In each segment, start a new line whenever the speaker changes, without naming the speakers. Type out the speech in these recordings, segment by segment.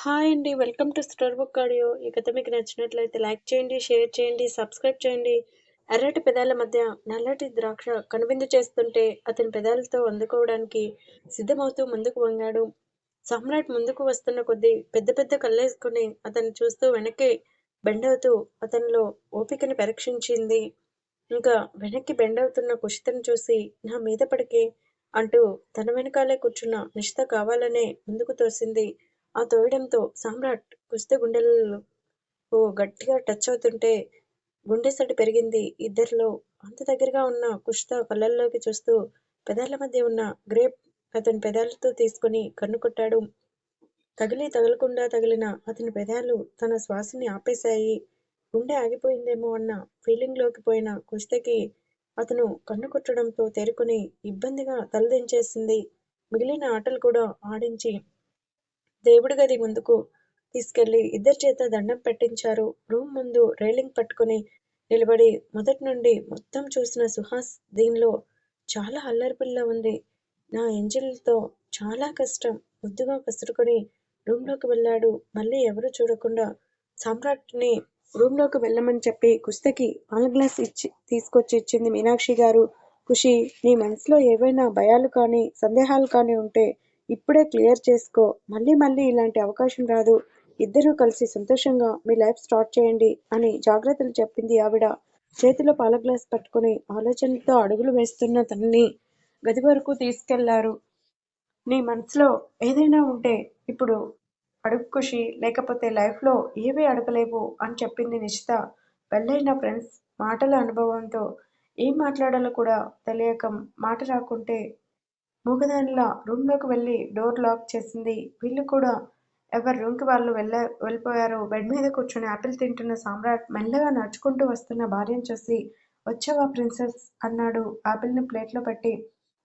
Hi అండి. Welcome to star book audio. ఈ కథ మీకు నచ్చినట్లయితే లైక్ చేయండి, షేర్ చేయండి, సబ్స్క్రైబ్ చేయండి. ఎర్రటి పెదాల మధ్య నల్లటి ద్రాక్ష కనువిందు చేస్తుంటే అతని పెదాలతో అందుకోవడానికి సిద్ధమవుతూ ముందుకు వంగాడు. సమ్రాట్ ముందుకు వస్తున్న కొద్దీ పెద్ద పెద్ద కళ్ళేసుకుని అతన్ని చూస్తూ వెనక్కి బెండవుతూ అతనిలో ఓపికని పరీక్షించింది. ఇంకా వెనక్కి బెండవుతున్న కుషితను చూసి నా మీద పడికి అంటూ తన వెనకాలే కూర్చున్న నిషిత కావాలనే ముందుకు తోసింది. ఆ తోయడంతో సామ్రాట్ కుస్తీ ఓ గట్టిగా టచ్ అవుతుంటే గుండె గుండెసడి పెరిగింది ఇద్దరిలో. అంత దగ్గరగా ఉన్న కుష్త కళ్ళల్లోకి చూస్తూ పెదాల మధ్య ఉన్న గ్రేప్ అతని పెదాలతో తీసుకుని కన్ను కొట్టాడు. తగిలి తగలకుండా తగిలిన అతని పెదాలు తన శ్వాసని ఆపేశాయి. గుండె ఆగిపోయిందేమో అన్న ఫీలింగ్లోకి పోయిన కుస్తకి అతను కన్ను కొట్టడంతో తేరుకుని ఇబ్బందిగా తలదించేసింది. మిగిలిన ఆటలు కూడా ఆడించి దేవుడి గది ముందుకు తీసుకెళ్ళి ఇద్దరి చేత దండం పెట్టించారు. రూమ్ ముందు రైలింగ్ పట్టుకుని నిలబడి మొదటి నుండి మొత్తం చూసిన సుహాస్ దీనిలో చాలా అల్లరిపిల్ల ఉంది. నా ఎంజిల్తో తో చాలా కష్టం ముద్దుగా కసురుకొని రూమ్లోకి వెళ్ళాడు. మళ్ళీ ఎవరు చూడకుండా సామ్రాట్ని రూమ్లోకి రూమ్లోకి వెళ్ళమని చెప్పి కుస్తకి పాల గ్లాస్ ఇచ్చి తీసుకొచ్చి ఇచ్చింది మీనాక్షి గారు. ఖుషి నీ మనసులో ఏవైనా భయాలు కానీ, సందేహాలు కానీ ఉంటే ఇప్పుడే క్లియర్ చేసుకో. మళ్ళీ మళ్ళీ ఇలాంటి అవకాశం రాదు. ఇద్దరూ కలిసి సంతోషంగా మీ లైఫ్ స్టార్ట్ చేయండి అని జాగ్రత్తలు చెప్పింది ఆవిడ. చేతిలో పాల గ్లాస్ పట్టుకుని ఆలోచనతో అడుగులు వేస్తున్న తనని గది వరకు తీసుకెళ్ళారు. నీ మనసులో ఏదైనా ఉంటే ఇప్పుడు అడుగు ఖుషి లేకపోతే లైఫ్లో ఏవీ అడగలేవు అని చెప్పింది నిషిత. పెళ్ళైన ఫ్రెండ్స్ మాటల అనుభవంతో ఏం మాట్లాడాలో కూడా తెలియక మాట రాకుంటే మూగదానిలా రూమ్లోకి వెళ్ళి డోర్ లాక్ చేసింది. వీళ్ళు కూడా ఎవరి రూమ్కి వాళ్ళు వెళ్ళ వెళ్ళిపోయారు. బెడ్ మీద కూర్చుని ఆపిల్ తింటున్న సామ్రాట్ మెల్లగా నడుచుకుంటూ వస్తున్న భార్యను చూసి వచ్చావా ప్రిన్సెస్ అన్నాడు ఆపిల్ని ప్లేట్లో ప్లేట్లో పెట్టి.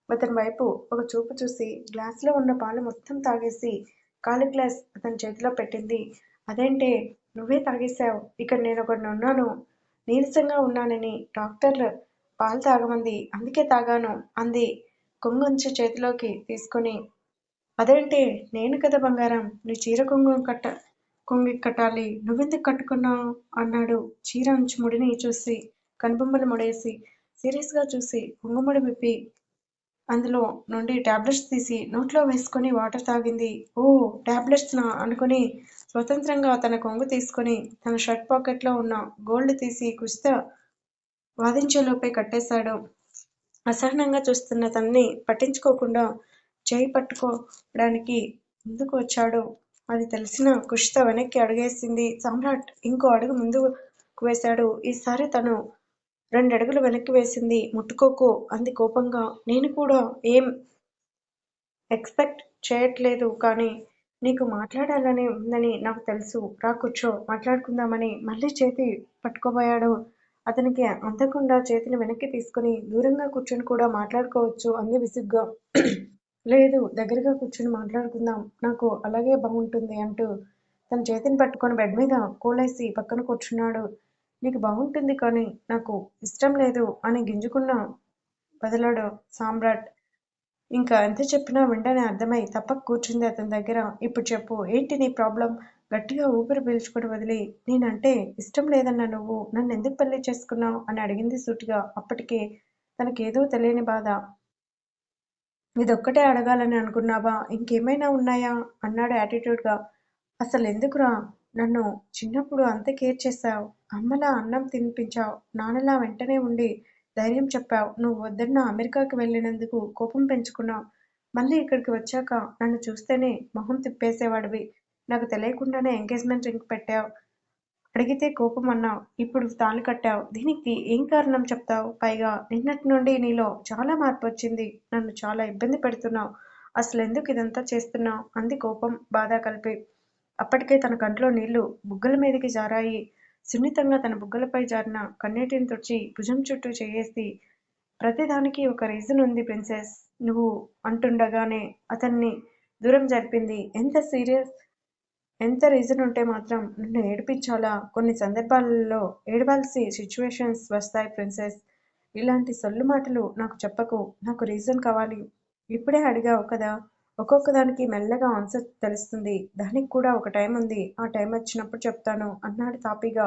అతని వైపు ఒక చూపు చూసి గ్లాస్లో ఉన్న పాలు మొత్తం తాగేసి ఖాళీ గ్లాస్ అతని చేతిలో పెట్టింది. అదేంటే నువ్వే తాగేశావు ఇక్కడ నేను ఒకటి ఉన్నాను. నీరసంగా ఉన్నానని డాక్టర్ పాలు తాగమంది. అందుకే తాగాను అంది కొంగుంచి చేతిలోకి తీసుకుని. అదేంటి నేను కదా బంగారం నీ చీర కొంగు కట్ట కొంగి కట్టాలి. నువ్వెందుకు కట్టుకున్నావు అన్నాడు చీర అంచు ముడిని చూసి కనుబొమ్మలు ముడేసి సీరియస్గా చూసి కుంగుముడి విప్పి అందులో నుండి టాబ్లెట్స్ తీసి నోట్లో వేసుకుని వాటర్ తాగింది. ఓ ట్యాబ్లెట్స్నా అనుకుని స్వతంత్రంగా తన కొంగు తీసుకుని తన షర్ట్ పాకెట్లో ఉన్న గోల్డ్ తీసి కుస్త వాదించేలోపే కట్టేశాడు. అసహనంగా చూస్తున్న తనని పట్టించుకోకుండా చేయి పట్టుకోవడానికి ముందుకు వచ్చాడు. అది తెలిసిన కుషిత వెనక్కి అడుగేసింది. సామ్రాట్ ఇంకో అడుగు ముందుకు వేశాడు. ఈసారి తను రెండు అడుగులు వెనక్కి వేసింది. ముట్టుకోకు అంది కోపంగా. నేను కూడా ఏం ఎక్స్పెక్ట్ చేయట్లేదు కానీ నీకు మాట్లాడాలని ఉందని నాకు తెలుసు. రా కూర్చో మాట్లాడుకుందామని మళ్ళీ చేతి పట్టుకోబోయాడు. అతనికి అందకుండా చేతిని వెనక్కి తీసుకుని దూరంగా కూర్చొని కూడా మాట్లాడుకోవచ్చు అంది విసుగ్గా. లేదు దగ్గరగా కూర్చొని మాట్లాడుకుందాం. నాకు అలాగే బాగుంటుంది అంటూ తన చేతిని పట్టుకొని బెడ్ మీద కూలేసి పక్కన కూర్చున్నాడు. నీకు బాగుంటుంది కానీ నాకు ఇష్టం లేదు అని గింజుకున్నా వదిలాడు సామ్రాట్. ఇంకా ఎంత చెప్పినా విండని అర్థమై తప్పక కూర్చుంది అతని దగ్గర. ఇప్పుడు చెప్పు ఏంటి నీ ప్రాబ్లం? గట్టిగా ఊపిరి పీల్చుకుని వదిలి నేనంటే ఇష్టం లేదన్న నువ్వు నన్ను ఎందుకు పెళ్ళి చేసుకున్నావు అని అడిగింది సూటిగా. అప్పటికే తనకేదో తెలియని బాధ. ఇదొక్కటే అడగాలని అనుకున్నావా? ఇంకేమైనా ఉన్నాయా? అన్నాడు యాటిట్యూడ్గా అసలు ఎందుకురా నన్ను చిన్నప్పుడు అంత కేర్ చేశావు అమ్మలా అన్నం తినిపించావు నాన్నలా వెంటనే ఉండి ధైర్యం చెప్పావు నువ్వు వద్దన్న అమెరికాకి వెళ్ళినందుకు కోపం పెంచుకున్నావు మళ్ళీ ఇక్కడికి వచ్చాక నన్ను చూస్తేనే మొహం తిప్పేసేవాడివి. నాకు తెలియకుండానే ఎంగేజ్మెంట్ రింగ్ పెట్టావు అడిగితే కోపం అన్నావు ఇప్పుడు తాళి కట్టావు దీనికి ఏం కారణం చెప్తావు పైగా నిన్నటి నుండి నీలో చాలా మార్పు వచ్చింది. నన్ను చాలా ఇబ్బంది పెడుతున్నావు అసలు ఎందుకు ఇదంతా చేస్తున్నావు అంది కోపం, బాధ కలిపి. అప్పటికే తన కంట్లో నీళ్ళు బుగ్గల మీదకి జారాయి. సున్నితంగా తన బుగ్గలపై జారిన కన్నీటిని తుడిచి భుజం చుట్టూ చేయేసి ప్రతిదానికి ఒక రీజన్ ఉంది ప్రిన్సెస్ నువ్వు అంటుండగానే అతన్ని దూరం జరిపింది. ఎంత సీరియస్ ఎంత రీజన్ ఉంటే మాత్రం నన్ను ఏడిపించాలా? కొన్ని సందర్భాలలో ఏడవాల్సి సిచ్యువేషన్స్ వస్తాయి ప్రిన్సెస్. ఇలాంటి సొల్లు మాటలు నాకు చెప్పకు. నాకు రీజన్ కావాలి. ఇప్పుడే అడిగావు కదా ఒక్కొక్క దానికి మెల్లగా ఆన్సర్ తెలుస్తుంది దానికి కూడా ఒక టైం ఉంది ఆ టైం వచ్చినప్పుడు చెప్తాను అన్నాడు తాపీగా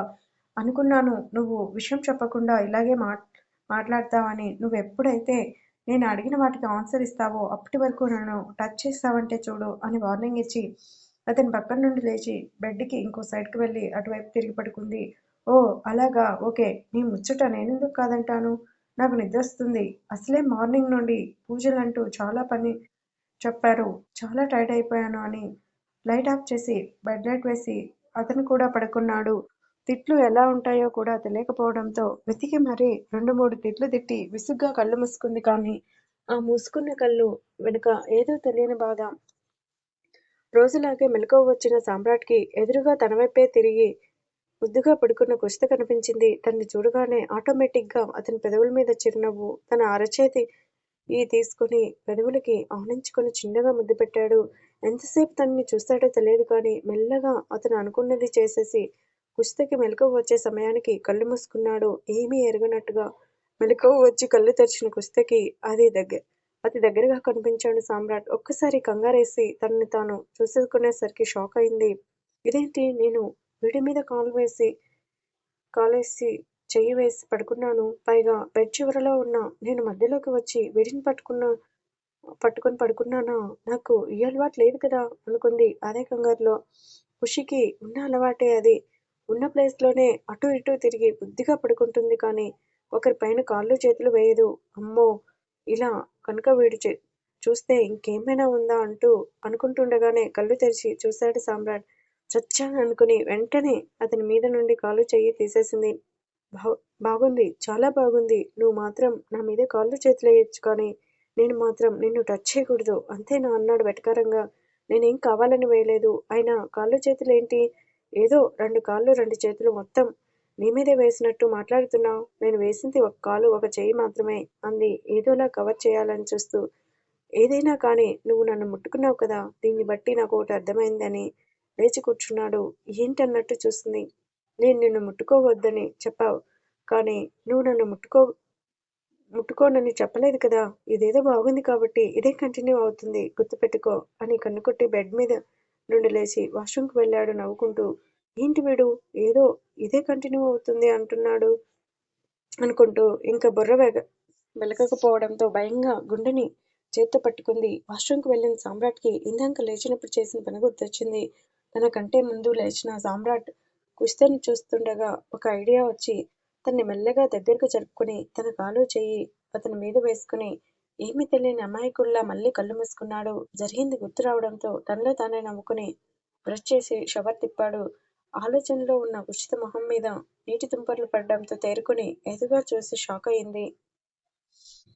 అనుకున్నాను నువ్వు విషయం చెప్పకుండా ఇలాగే మాట్ మాట్లాడతావని నువ్వెప్పుడైతే నేను అడిగిన వాటికి ఆన్సర్ ఇస్తావో అప్పటి వరకు నన్ను టచ్ చేస్తావంటే చూడు అని వార్నింగ్ ఇచ్చి అతని పక్కన నుండి లేచి బెడ్కి ఇంకో సైడ్కి వెళ్ళి అటువైపు తిరిగి పడుకుంది. ఓ అలాగా? ఓకే. నీ ముచ్చట నేనెందుకు కాదంటాను? నాకు నిద్ర వస్తుంది. అసలే మార్నింగ్ నుండి పూజలంటూ చాలా పని చెప్పారు. చాలా టైర్డ్ అయిపోయాను అని లైట్ ఆఫ్ చేసి బెడ్ లైట్ వేసి అతను కూడా పడుకున్నాడు. తిట్లు ఎలా ఉంటాయో కూడా తెలియకపోవడంతో వెతికి మరీ రెండు మూడు తిట్లు తిట్టి విసుగ్గా కళ్ళు మూసుకుంది కానీ ఆ మూసుకున్న కళ్ళు వెనుక ఏదో తెలియని బాధ రోజులాగే మెలకువ వచ్చిన సామ్రాట్కి ఎదురుగా తన వైపే తిరిగి ముద్దుగా పడుకున్న కుషిత కనిపించింది. తనని చూడగానే ఆటోమేటిక్గా అతని పెదవుల మీద చిరునవ్వు తన అరచేతి ఈ తీసుకుని పెదవులకి ఆనించుకొని చిన్నగా ముద్దు పెట్టాడు. ఎంతసేపు తనని చూస్తాడో తెలియదు కానీ మెల్లగా అతను అనుకున్నది చేసేసి కుస్తకి మెలకువ వచ్చే సమయానికి కళ్ళు మూసుకున్నాడు. ఏమీ ఎరగనట్టుగా మెలకువ వచ్చి కళ్ళు తెరిచిన కుస్తకి అది దగ్గర అతి దగ్గరగా కనిపించాడు సామ్రాట్. ఒక్కసారి కంగారేసి తనని తాను చూసేసుకునేసరికి షాక్ అయింది. ఇదేంటి? నేను వీడి మీద కాలు వేసి కాలేసి చెయ్యి వేసి పడుకున్నాను. పైగా బెడ్ చివరలో ఉన్న నేను మధ్యలోకి వచ్చి వీడిని పట్టుకున్న పట్టుకొని పడుకున్నానా? నాకు ఈ అలవాటు లేదు కదా అనుకుంది. అదే కంగారులో ఖుషికి ఉన్న అలవాటే అది. ఉన్న ప్లేస్లోనే అటు ఇటు తిరిగి బుద్ధిగా పడుకుంటుంది కానీ ఒకరి పైన కాళ్ళు చేతులు వేయదు. అమ్మో! ఇలా కనుక వీడు చూస్తే ఇంకేమైనా ఉందా అంటూ అనుకుంటుండగానే కళ్ళు తెరిచి చూశాడు సామ్రాట్. చచ్చాను అనుకుని వెంటనే అతని మీద నుండి కాలు చెయ్యి తీసేసింది. బాగుంది చాలా బాగుంది. నువ్వు మాత్రం నా మీద కాళ్ళు చేతులు వేయచ్చు కానీ నేను మాత్రం నిన్ను టచ్ చేయకూడదు. అంతేనా అన్నాడు వెటకారంగా. నేనేం కావాలని వేయలేదు. అయినా కాళ్ళు చేతులు ఏంటి ఏదో రెండు కాళ్ళు రెండు చేతులు మొత్తం నీ మీదే వేసినట్టు మాట్లాడుతున్నావు. నేను వేసింది ఒక కాలు ఒక చేయి మాత్రమే అంది. ఏదోలా కవర్ చేయాలని చూస్తూ. ఏదైనా కానీ నువ్వు నన్ను ముట్టుకున్నావు కదా? దీన్ని బట్టి నాకు ఒకటి అర్థమైందని లేచి కూర్చున్నాడు. ఏంటన్నట్టు చూస్తుంది నేను నిన్ను ముట్టుకోవద్దని చెప్పావు. కానీ నువ్వు నన్ను ముట్టుకో ముట్టుకోనని చెప్పలేదు కదా? ఇదేదో బాగుంది కాబట్టి ఇదే కంటిన్యూ అవుతుంది. గుర్తుపెట్టుకో అని కన్నుకొట్టి బెడ్ మీద నుండి లేచి వాష్రూమ్కి వెళ్ళాడు నవ్వుకుంటూ. ఏంటి వీడు? ఏదో ఇదే కంటిన్యూ అవుతుంది అంటున్నాడు అనుకుంటూ ఇంకా బుర్ర వెగ వెలకకపోవడంతో భయంగా గుండెని చేత్తో పట్టుకుంది. వాష్రూమ్కి వెళ్ళిన సామ్రాట్కి ఇందాక లేచినప్పుడు చేసిన పని గుర్తొచ్చింది. తన కంటే ముందు లేచిన సామ్రాట్ కుస్తని చూస్తుండగా ఒక ఐడియా వచ్చి తన్ని మెల్లగా దగ్గరకు జరుపుకుని తన కాలు చెయ్యి అతని మీద వేసుకుని ఏమీ తెలియని అమాయకుల్లా మళ్ళీ కళ్ళు మూసుకున్నాడు జరిగింది గుర్తు రావడంతో తనలో తానే నవ్వుకుని బ్రష్ చేసి షవర్ తిప్పాడు. ఆలోచనలో ఉన్న ఉచిత మొహం మీద నీటి తుంపర్లు పడడంతో తేరుకుని ఎదురుగా చూసి షాక్ అయింది.